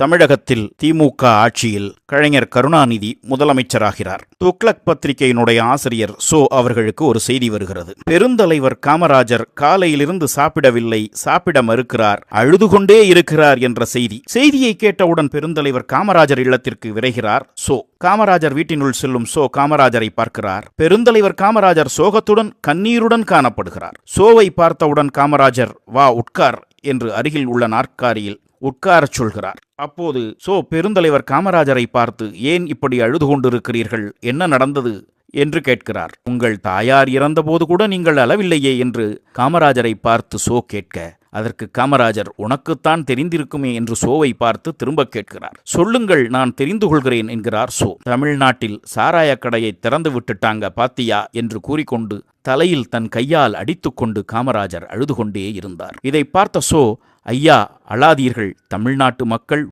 தமிழகத்தில் திமுக ஆட்சியில் கலைஞர் கருணாநிதி முதலமைச்சராகிறார். துக்ளக் பத்திரிகையினுடைய ஆசிரியர் சோ அவர்களுக்கு ஒரு செய்தி வருகிறது. பெருந்தலைவர் காமராஜர் காலையிலிருந்து சாப்பிடவில்லை சாப்பிட மறுக்கிறார் அழுது கொண்டே இருக்கிறார் என்ற செய்தி. செய்தியை கேட்டவுடன் பெருந்தலைவர் காமராஜர் இல்லத்திற்கு விரைகிறார். சோ காமராஜர் வீட்டினுள் செல்லும் சோ காமராஜரை பார்க்கிறார். பெருந்தலைவர் காமராஜர் சோகத்துடன் கண்ணீருடன் காணப்படுகிறார். சோவை பார்த்தவுடன் காமராஜர் வா உட்கார் என்று அருகில் உள்ள நாற்காலியில் உட்காரச் சொல்கிறார். அப்போது சோ பெருந்தலைவர் காமராஜரை பார்த்து ஏன் இப்படி அழுது கொண்டிருக்கிறீர்கள் என்ன நடந்தது? என்று கேட்கிறார். உங்கள் தாயார் இறந்தபோது கூட நீங்கள் அளவில்லையே என்று காமராஜரை பார்த்து சோ கேட்க அதற்கு காமராஜர் உனக்குத்தான் தெரிந்திருக்குமே? என்று சோவை பார்த்து திரும்ப கேட்கிறார். சொல்லுங்கள் நான் தெரிந்து கொள்கிறேன் என்கிறார் சோ. தமிழ்நாட்டில் சாராய கடையை திறந்து விட்டுட்டாங்க பாத்தியா? என்று கூறிக்கொண்டு தலையில் தன் கையால் அடித்துக்கொண்டு காமராஜர் அழுது கொண்டே இருந்தார். இதை பார்த்த சோ ஐயா அழாதீர்கள். தமிழ்நாட்டு மக்கள்